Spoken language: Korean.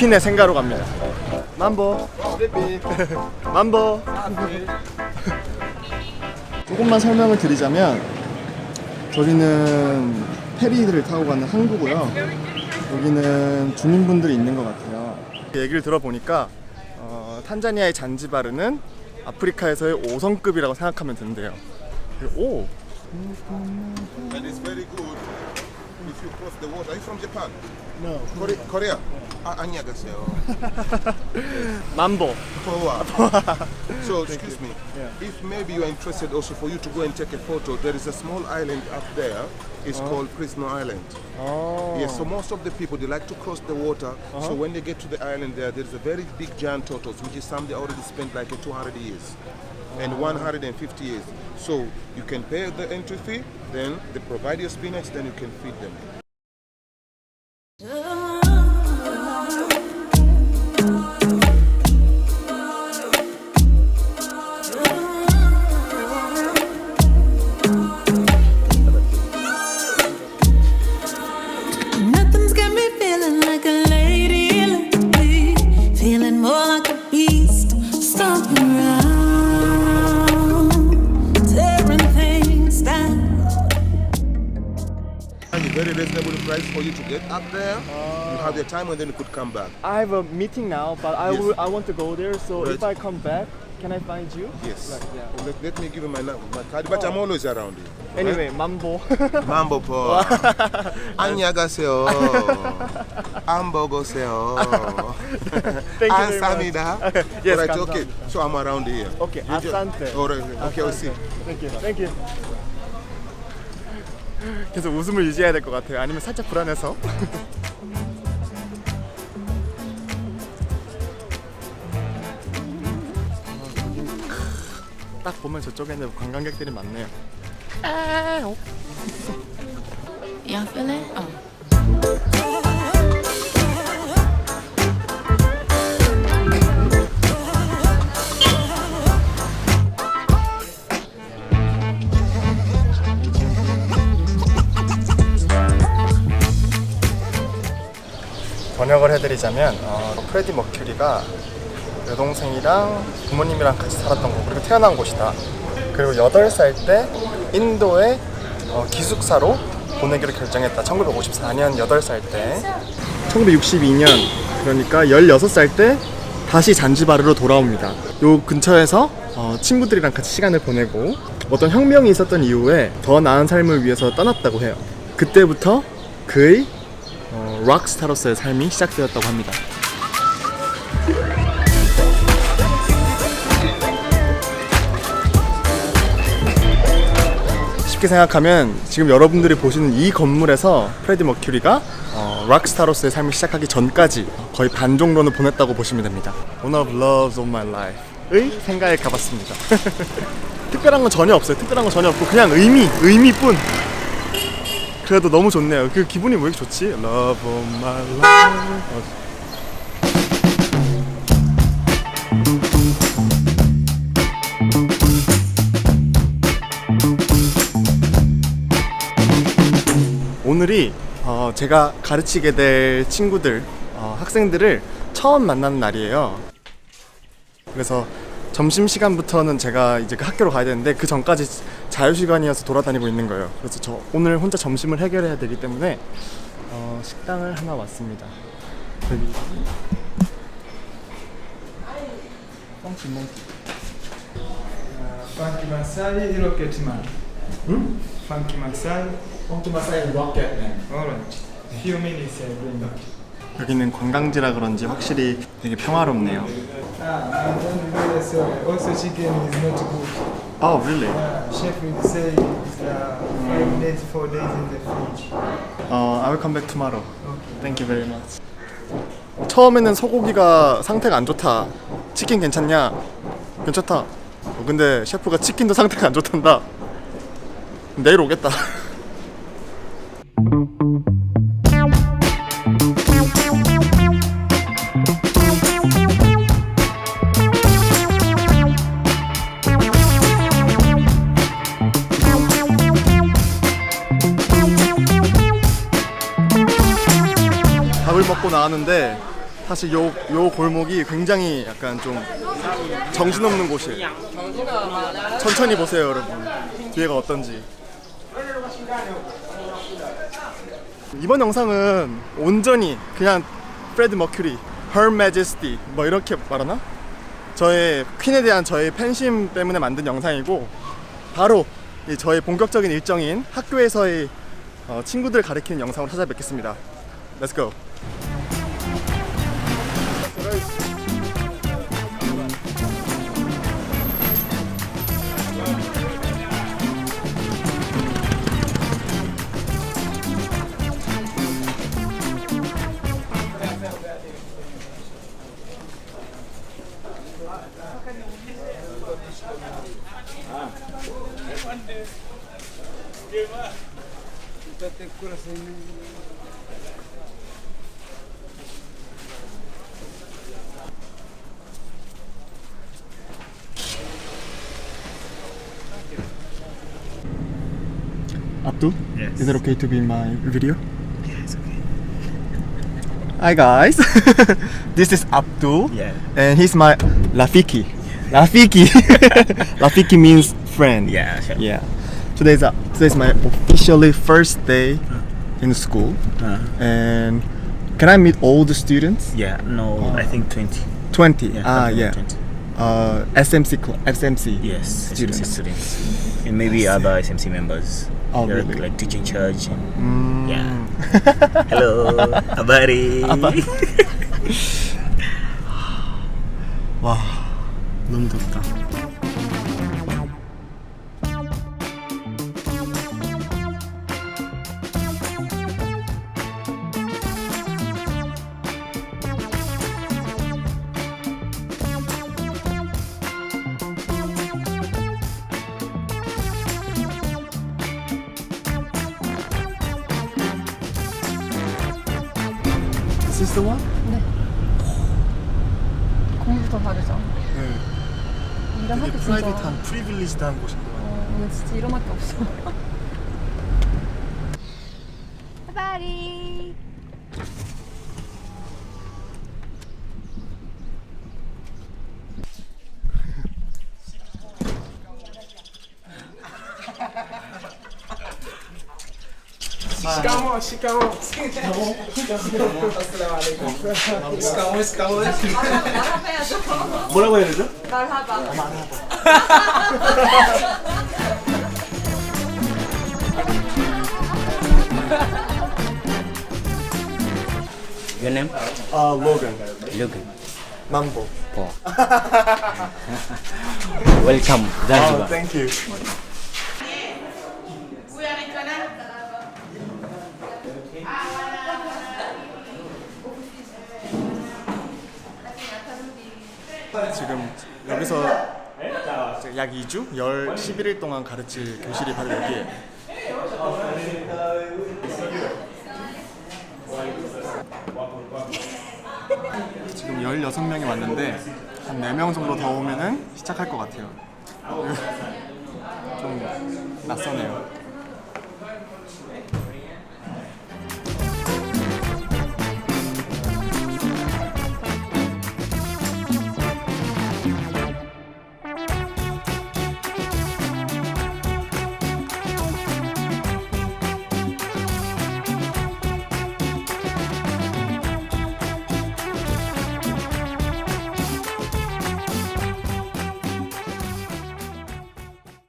퀸의 생가로 갑니다. 만보. 만보. 조금만 설명을 드리자면 저기는 페리를 타고 가는 항구고요. 여기는 주민분들이 있는 것 같아요. 얘기를 들어보니까 어, 탄자니아의 잔지바르는 아프리카에서의 5성급이라고 생각하면 된대요. 오, And it's very good if you cross the water. Are you from Japan? no. Korea? Korea? Ah, 안녕하세요. 만보. Poa. So, excuse me. Yeah. If maybe you are interested also for you to go and take a photo, there is a small island up there. It's called Prisoner Island. 어. Yes, so most of the people they like to cross the water. So when they get to the island there, there's a very big giant turtles, which is some they already spent like a 200 years and 150 years. So you can pay the entry fee, then they provide you spinach, then you can feed them. And a very reasonable price for you to get up there. You have your time and then you could come back. I have a meeting now, but I Yes. will. I want to go there. So if Right. I come back, can I find you? Yes. Right, yeah. Let, let me give you my, number, my card, but I'm always around you. Anyway, 만보. Mambo po. 안녕하세요. 안 보고세요. Thank you very much. 감사합니다. Yes, Alright, okay. 감사합니다. So I'm around here. Okay, You ju- asante. Alright, okay, I'll see. Thank you. Thank you. 계속 웃음을 유지해야 될 것 같아요. 아니면 살짝 불안해서. 딱 보면 저쪽에는 관광객들이 많네요. Y'all feel it? Oh. 번역을 해드리자면 어, 프레디 머큐리가 여동생이랑 부모님이랑 같이 살았던 곳 그리고 태어난 곳이다. 그리고 8살 때 인도의 어, 기숙사로 보내기로 결정했다. 1954년 8살 때. 1962년 그러니까 16살 때 다시 잔지바르로 돌아옵니다. 요 근처에서 어, 친구들이랑 같이 시간을 보내고 어떤 혁명이 있었던 이후에 더 나은 삶을 위해서 떠났다고 해요. 그때부터 그의 어, 락스타로서의 삶이 시작되었다고 합니다. 쉽게 생각하면 지금 여러분들이 보시는 이 건물에서 프레디 머큐리가 어, 락스타로서의 삶을 시작하기 전까지 거의 반 정도는 보냈다고 보시면 됩니다. One of loves of my life의 생가에 가봤습니다. 특별한 건 전혀 없어요. 특별한 건 전혀 없고 그냥 의미, 의미뿐. 그래도 너무 좋네요. 그 기분이 왜 이렇게 좋지? Love of my life. 어. 오늘이 어, 제가 가르치게 될 친구들, 어, 학생들을 처음 만나는 날이에요. 그래서 점심 시간부터는 제가 이제 그 학교로 가야 되는데 그 전까지 자유 시간이어서 돌아다니고 있는 거예요. 그래서 저 오늘 혼자 점심을 해결해야 되기 때문에 어, 식당을 하나 왔습니다. 여기 펑키 몽키. Funky Masai Rocketman. 응? Funky Masai. 펑키 마사이 로켓맨. Alright. Few minutes. 여기는 관광지라 그런지 확실히 되게 평화롭네요. Ah, and don't very sorry. Also, chicken is not good. Oh, really? Yeah, chef will say it's uh, five days, four days in the fridge. 어, I will come back tomorrow. Thank you very much. 처음에는 소고기가 상태가 안 좋다. 치킨 괜찮냐? 괜찮다. 어, 근데 셰프가 치킨도 상태가 안 좋단다. 내일 오겠다. 먹고 나왔는데 사실 요, 요 골목이 굉장히 약간 좀 정신없는 곳이에요. 천천히 보세요, 여러분. 뒤에가 어떤지. 이번 영상은 온전히 그냥 프레드 머큐리, Her Majesty 뭐 이렇게 말하나? 저의 퀸에 대한 저의 팬심 때문에 만든 영상이고 바로 이 저의 본격적인 일정인 학교에서의 어, 친구들 가리키는 영상으로 찾아뵙겠습니다. Let's go. Abdul, ah, Yes. is it okay to be in my video? Yes, okay. Hi guys, this is Abdul, Yeah. and he's my Rafiki. Rafiki, Rafiki means friend. Yeah, sure. Yeah Today's a, today's my officially first day in school, Uh, and can I meet all the students? yeah, no, I think 20. Twenty. Yeah, ah, something yeah. like 20. Uh, SMC cl- SMC. Yes, Students. SMC students. And maybe other SMC members. Oh, They're really? Like teaching church. And, Mm. Yeah. Hello, Abari. 와, 너무 덥다. Is the one? 공부부터 다르죠. 네. 이런 되게 학교 진짜 프라이빗한, 프리빌리지한 곳인 것 같아요. 어, 진짜 이런 학교 없어. 뭐라고 해야 되죠? Your name? 아, 로건. Logan. 만보. Welcome, 아, Zanzibar. 땡큐. 지금 여기서 약 2주, 열 11일 동안 가르칠 교실이 바로 여기에. 지금 16명이 왔는데 한 4명 정도 더 오면은 시작할 것 같아요. 좀 낯서네요.